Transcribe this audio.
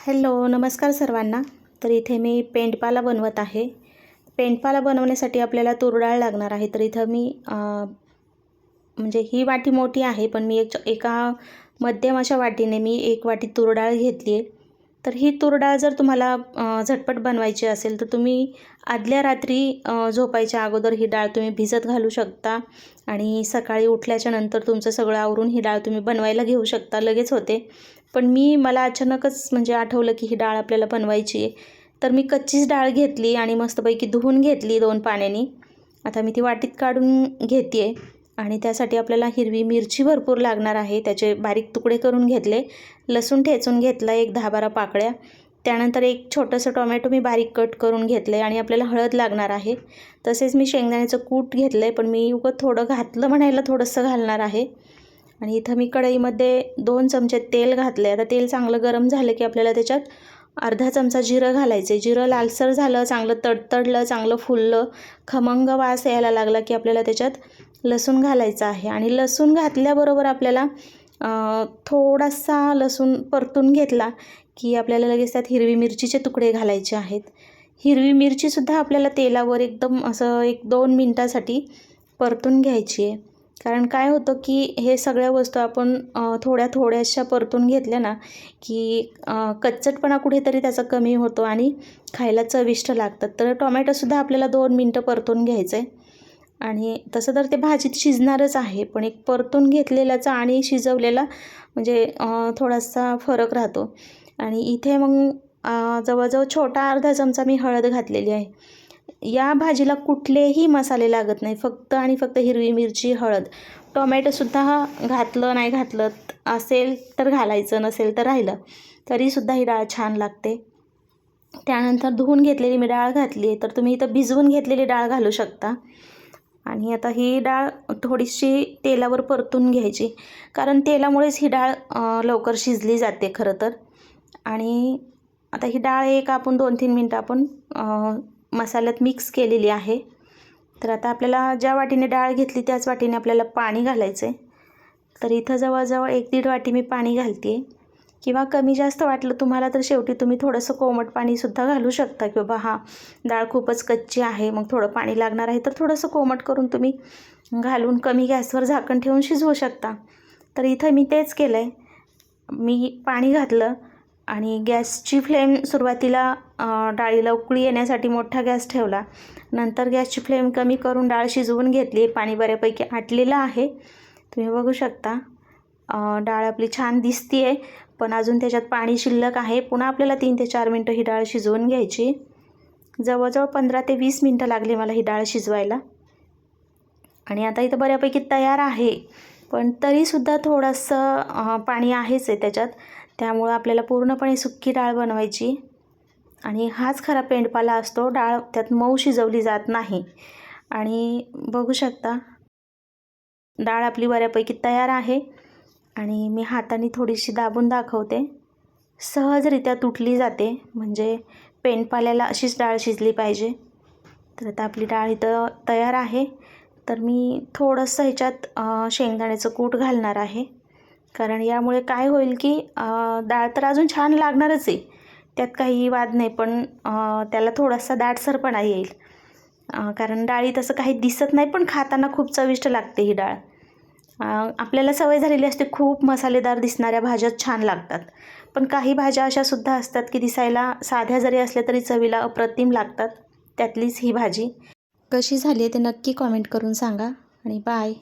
Hello नमस्कार सर्वांना. तर इथे मी पेंडपाला बनवत आहे. पेंडपाला बनवण्यासाठी आपल्याला तुरडाळ लागणार आहे. तर इथं मी म्हणजे ही वाटी मोठी आहे पण मी एक एका मध्यम अशा वाटीने मी एक वाटी तुरडाळ घेतली आहे तर ही तूर डाळ जर तुम्हाला झटपट बनवायची असेल तर तुम्ही आदल्या रात्री झोपायच्या अगोदर ही डाळ तुम्ही भिजत घालू शकता आणि सकाळी उठल्याच्या नंतर तुमचं सगळं आवरून ही डाळ तुम्ही बनवायला घेऊ शकता लगेच होते. पण मी मला अचानकच म्हणजे आठवलं की ही डाळ आपल्याला बनवायची आहे. तर मी कच्चीच डाळ घेतली आणि मस्तपैकी धुवून घेतली दोन पाण्याने. आता मी ती वाटीत काढून घेते आहे आणि त्यासाठी आपल्याला हिरवी मिरची भरपूर लागणार आहे. त्याचे बारीक तुकडे करून घेतले. लसूण ठेचून घेतला एक दहा बारा पाकळ्या. त्यानंतर एक छोटंसं टोमॅटो मी बारीक कट करून घेतलं आहे आणि आपल्याला हळद लागणार आहे. तसेच मी शेंगदाण्याचं कूट घेतलं आहे पण मी उगं थोडं घातलं म्हणायला थोडंसं घालणार आहे. आणि इथं मी कढईमध्ये दोन चमचे तेल घातले आता तेल चांगलं गरम झालं की आपल्याला त्याच्यात अर्धा चमचा जिरं घालायचं आहे जिरं लालसर झालं चांगलं तडतडलं चांगलं फुललं खमंग वास यायला लागला की आपल्याला त्याच्यात लसूण घालायचं आहे. आणि लसूण घातल्याबरोबर आपल्याला थोडासा लसूण परतून घेतला की आपल्याला लगेच त्यात हिरवी मिरचीचे तुकडे घालायचे आहेत. हिरवी मिरचीसुद्धा आपल्याला तेलावर एकदम असं एक दोन मिनटासाठी परतून घ्यायची आहे. कारण काय होतं की हे सगळ्या वस्तू आपण थोड्या थोड्याशा परतून घेतल्या ना की कच्चटपणा कुठेतरी त्याचा कमी होतो आणि खायला चविष्ट लागतात. तर टोमॅटोसुद्धा आपल्याला दोन मिनटं परतून घ्यायचं आहे आणि तसं तर ते भाजीत शिजणारच आहे पण एक परतून घेतलेल्याचा आणि शिजवलेला म्हणजे थोडासा फरक राहतो. आणि इथे मग जवळजवळ छोटा अर्धा चमचा मी हळद घातलेली आहे. या भाजीला कुठलेही मसाले लागत नाही फक्त आणि फक्त हिरवी मिरची हळद. टोमॅटोसुद्धा घातलं नाही घातलं असेल तर घालायचं नसेल तर राहिलं. तरीसुद्धा ही डाळ छान लागते. त्यानंतर धुवून घेतलेली मी डाळ घातली आहे तर तुम्ही इथं भिजवून घेतलेली डाळ घालू शकता. आणि आता ही डाळ थोडीशी तेलावर परतून घ्यायची. कारण तेलामुळेच ही डाळ लवकर शिजली जाते खरं तर. आणि आता ही डाळ एक आपण दोन तीन मिनटं आपण मसाल्यात मिक्स केलेली आहे. तर आता आपल्याला ज्या वाटीने डाळ घेतली त्याच वाटीने आपल्याला पाणी घालायचं आहे तर इथं जवळजवळ एक दीड वाटी मी पाणी घालते आहे किंवा कमी जास्त वाटलं तुम्हाला तर शेवटी तुम्ही थोडंसं कोमट पाणीसुद्धा घालू शकता की बाबा हा डाळ खूपच कच्ची आहे मग थोडं पाणी लागणार आहे तर थोडंसं कोमट करून तुम्ही घालून कमी गॅसवर झाकण ठेवून शिजवू शकता. तर इथं मी तेच केलं आहे मी पाणी घातलं आणि गॅसची फ्लेम सुरुवातीला डाळीला उकळी येण्यासाठी मोठा गॅस ठेवला. नंतर गॅसची फ्लेम कमी करून डाळ शिजवून घेतली. पाणी बऱ्यापैकी आटलेलं आहे. तुम्ही बघू शकता डाळ आपली छान दिसती आहे पण अजून त्याच्यात पाणी शिल्लक आहे. पुन्हा आपल्याला तीन ते चार मिनटं ही डाळ शिजवून घ्यायची. जवळजवळ पंधरा ते वीस मिनटं लागली मला ही डाळ शिजवायला. आणि आता इथं बऱ्यापैकी तयार आहे. पण तरीसुद्धा थोडंसं पाणी आहेच आहे त्याच्यात. त्यामुळं आपल्याला पूर्णपणे सुक्की डाळ बनवायची. आणि हाच खरा पेंडपाला असतो. डाळ त्यात मऊ शिजवली जात नाही. आणि बघू शकता डाळ आपली बऱ्यापैकी तयार आहे. आणि मी हाताने थोडीशी दाबून दाखवते. सहजरित्या तुटली जाते म्हणजे पेंडपाल्याला अशीच डाळ शिजली पाहिजे. तर आता आपली डाळ इथं तयार आहे. तर मी थोडंसं ह्याच्यात शेंगदाण्याचं कूट घालणार आहे. कारण यामुळे काय होईल की डाळ तर अजून छान लागणारच आहे. त्यात काही वाद नाही पण त्याला थोडासा दाटसरपणा येईल. कारण डाळी तसं काही दिसत नाही पण खाताना खूप चविष्ट लागते ही डाळ. आपल्याला सवय झालेली असते खूप मसालेदार दिसणाऱ्या भाज्या छान लागतात. पण काही भाज्या अशा सुद्धा असतात की दिसायला साध्या जरी असल्या तरी चवीला अप्रतिम लागतात. त्यातलीच ही भाजी. कशी झाली आहे ते नक्की कॉमेंट करून सांगा. आणि बाय